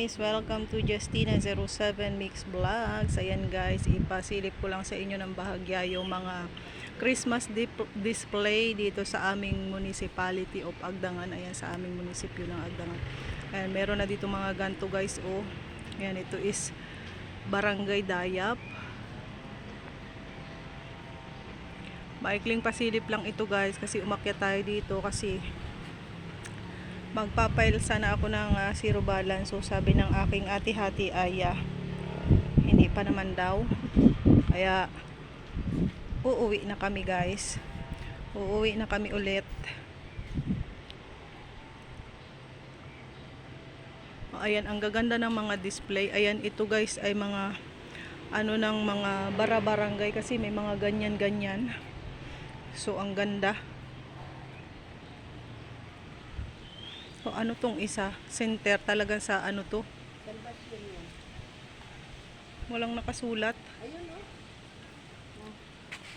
guys, welcome to Justina07 Mix Vlogs. Ayan guys, ipasilip ko lang sa inyo ng bahagya yung mga Christmas display dito sa aming municipality of Agdangan. Ayan sa aming munisipyo ng Agdangan. Ayan, meron na dito mga ganto guys. Oh, ayan, ito is Barangay Dayap. Maikling pasilip lang ito guys kasi umakyat tayo dito kasi magpapail sana ako ng ah, zero balance. So sabi ng aking ati-hati ay ah, hindi pa naman daw. Kaya uuwi na kami guys. Uuwi na kami ulit. Ayan ang gaganda ng mga display. Ayan ito guys ay mga ano ng mga bara-barangay kasi may mga ganyan-ganyan. So ang ganda So ano tong isa? Center talaga sa ano to? Walang nakasulat. Ayun oh.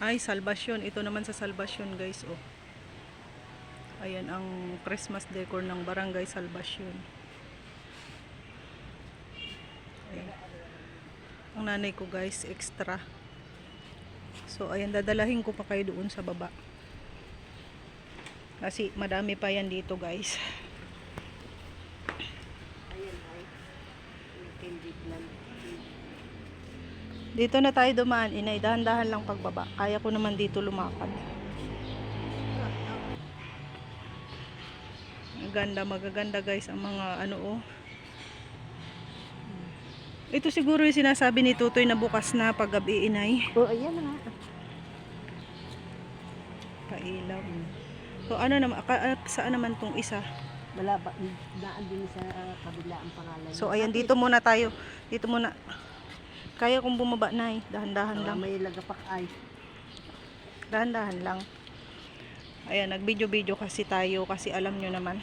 Ay, salvation. Ito naman sa salvation guys. Oh. Ayan ang Christmas decor ng Barangay Salvation. Ayan. Ang nanay ko guys, extra. So, ayan, dadalahin ko pa kayo doon sa baba. Kasi madami pa yan dito guys. Ayun ay. Yung candy plan. Dito na tayo dumaan, inay. Dahan-dahan lang pagbaba. Kaya ko naman dito lumakad. Ang ganda, magaganda guys ang mga ano oh. Ito siguro yung sinasabi ni Tutoy na bukas na pag gabi inay. Oh, ayan na nga. Pailaw. So ano naman, ah, saan naman tong isa? Wala ba? Daan din sa kabila ang pangalan. So ayan, dito muna tayo. Dito muna. Kaya kong bumaba na Dahan-dahan lang. Ah, may lagapak ay. Dahan-dahan lang. Ayan, nag-video-video kasi tayo kasi alam nyo naman.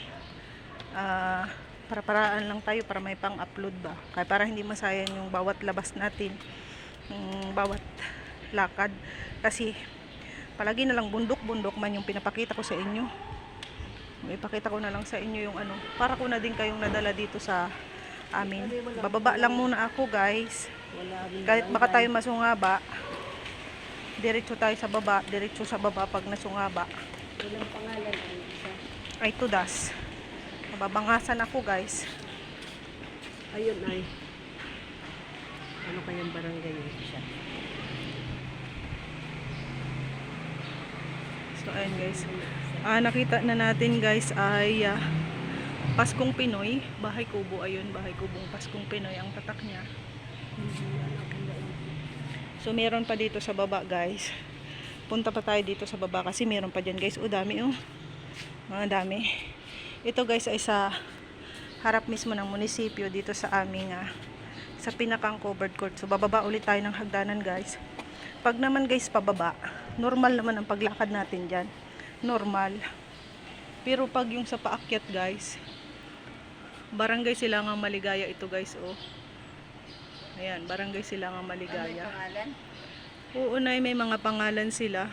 Ah, para-paraan lang tayo para may pang-upload ba. Kaya para hindi masayang yung bawat labas natin. Yung bawat lakad. Kasi palagi na lang bundok-bundok man yung pinapakita ko sa inyo. Ipakita ko na lang sa inyo yung ano. Para ko na din kayong nadala dito sa amin. Bababa lang muna ako guys. Kahit baka tayo masungaba, diretso tayo sa baba, diretso sa baba pag nasungaba. Walang pangalan ay isa. Ay tudas. Mababangasan ako guys. Ayun ay. Ano kayang barangay yung isa? So ayun guys. Ah, nakita na natin guys ay ah, Paskong Pinoy. Bahay Kubo ayun, Bahay Kubong Paskong Pinoy ang tatak niya. So meron pa dito sa baba guys. Punta pa tayo dito sa baba kasi meron pa dyan guys. O dami oh. Mga dami. Ito guys ay sa harap mismo ng munisipyo dito sa aming ah, sa pinakang covered court. So bababa ulit tayo ng hagdanan guys. Pag naman guys pababa, normal naman ang paglakad natin dyan. Normal. Pero pag yung sa paakyat guys, barangay Silangang Maligaya ito guys oh. Ayan, barangay Silangang Ano Maligaya. pangalan? Oo na, may mga pangalan sila.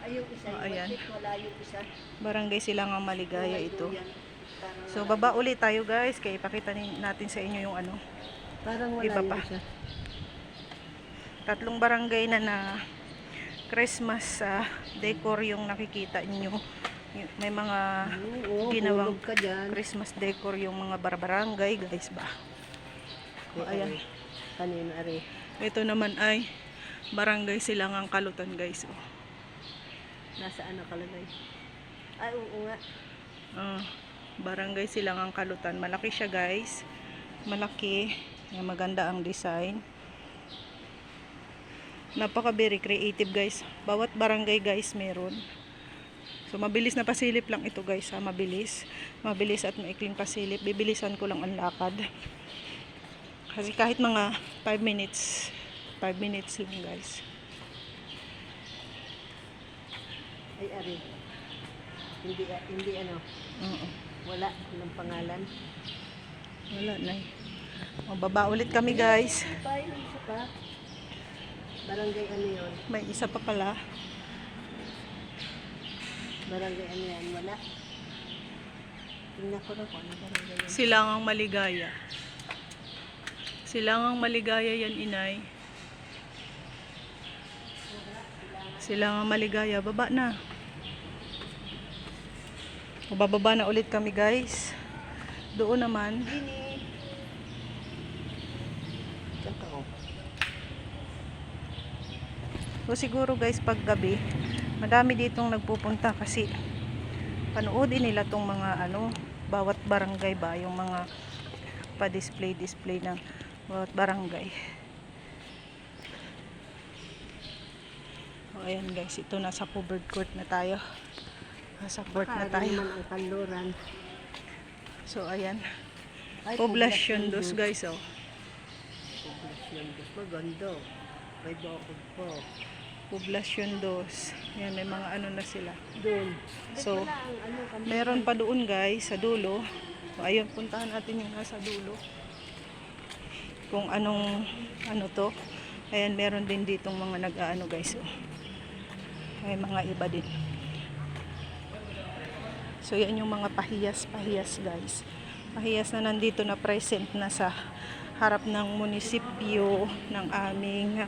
Ay, yung isa. Oh, yung ayan. Wala yung isa. Barangay Silangang Maligaya ito. So baba ulit tayo guys, kaya ipakita natin sa inyo yung ano. Parang wala iba yung pa. isa. Tatlong barangay na na Christmas ah, decor yung nakikita nyo. May mga Oo, ginawang. Christmas decor yung mga barbarangay guys ba. O, ayan. Kanino ari? Ito naman ay barangay Silangang Kalutan guys. Oh. Nasaan nakalagay? Ay, oo nga. Ah, barangay Silangang Kalutan. Malaki siya guys. Malaki. Maganda ang design. Napaka very creative guys. Bawat barangay guys meron. So mabilis na pasilip lang ito guys ha. Mabilis. Mabilis at maikling pasilip. Bibilisan ko lang ang lakad. Kasi kahit mga 5 minutes 5 minutes lang guys. Ay, ari. Hindi, hindi ano. Oo. Wala. Walang pangalan. Wala na eh. O, baba ulit kami guys. Yung isa pa? Barangay ano yun? May isa pa pala. Barangay ano yan? Wala. Tingnan ko na kung ano barangay yun. Silangang Maligaya. Silangang maligaya yan, inay. Silangang maligaya. Baba na. Bababa na ulit kami, guys. Doon naman. So siguro guys pag gabi, madami ditong nagpupunta kasi panoodin nila tong mga ano, bawat barangay ba, yung mga pa-display display ng bawat barangay. O ayan guys, ito nasa covered court na tayo. Nasa court na tayo. So ayan, Ay, poblasyon dos guys oh. Poblasyon dos. Maganda. May bakod po. Poblasyon dos. Yan, may mga ano na sila. Doon. So, ano. Meron pa doon guys, sa dulo. So, ayun, puntahan natin yung nasa dulo. Kung anong, ano to. Ayan, meron din ditong mga nag-ano guys. Oh. May mga iba din. So, yan yung mga pahiyas-pahiyas guys. Pahiyas na nandito na present na sa harap ng munisipyo ng aming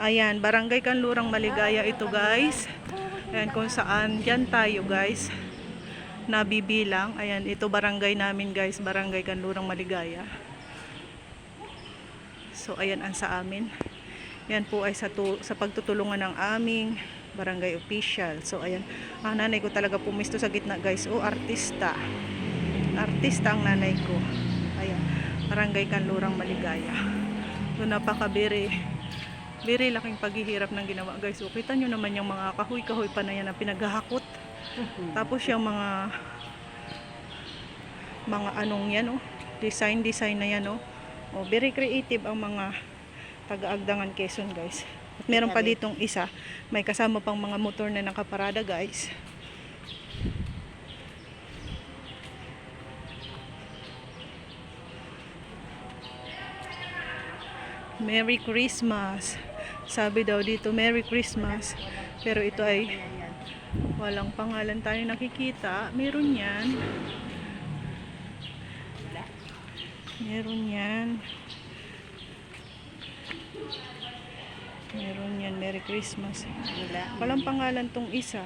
Ayan, Barangay Kanlurang Maligaya ito guys. Ayan kung saan dyan tayo guys nabibilang. Ayan, ito barangay namin guys, Barangay Kanlurang Maligaya. So ayan ang sa amin. Yan po ay sa, tu- sa pagtutulungan ng aming barangay official. So ayan, ang nanay ko talaga pumisto sa gitna guys. O artista. Artista ang nanay ko. Ayan, Barangay Kanlurang Maligaya. So napakabiri very laking paghihirap ng ginawa guys. So, kita nyo naman yung mga kahoy-kahoy pa na yan na pinaghahakot. Tapos yung mga mga anong yan oh. Design design na yan oh. Oh, very creative ang mga taga-Agdangan Quezon guys. At meron pa ditong isa, may kasama pang mga motor na nakaparada guys. Merry Christmas. Sabi daw dito, Merry Christmas. Pero ito ay walang pangalan tayo nakikita. Meron yan. Meron yan. Meron yan. Merry Christmas. Wala. Walang pangalan tong isa.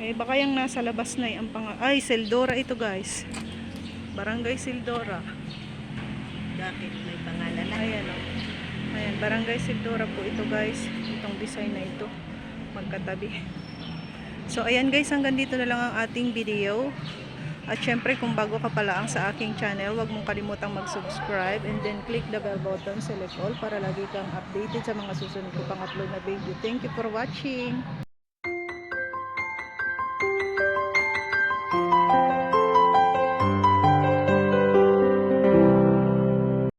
Eh, baka yung nasa labas na yung pangalan. Ay, Seldora ito guys. Barangay Seldora. Bakit may pangalan na? Ayan o. Ayan, Barangay Sildora po ito guys. Itong design na ito. Magkatabi. So ayan guys, hanggang dito na lang ang ating video. At syempre kung bago ka pa lang sa aking channel, huwag mong kalimutang mag-subscribe and then click the bell button, select all para lagi kang updated sa mga susunod ko pang upload na video. Thank you for watching!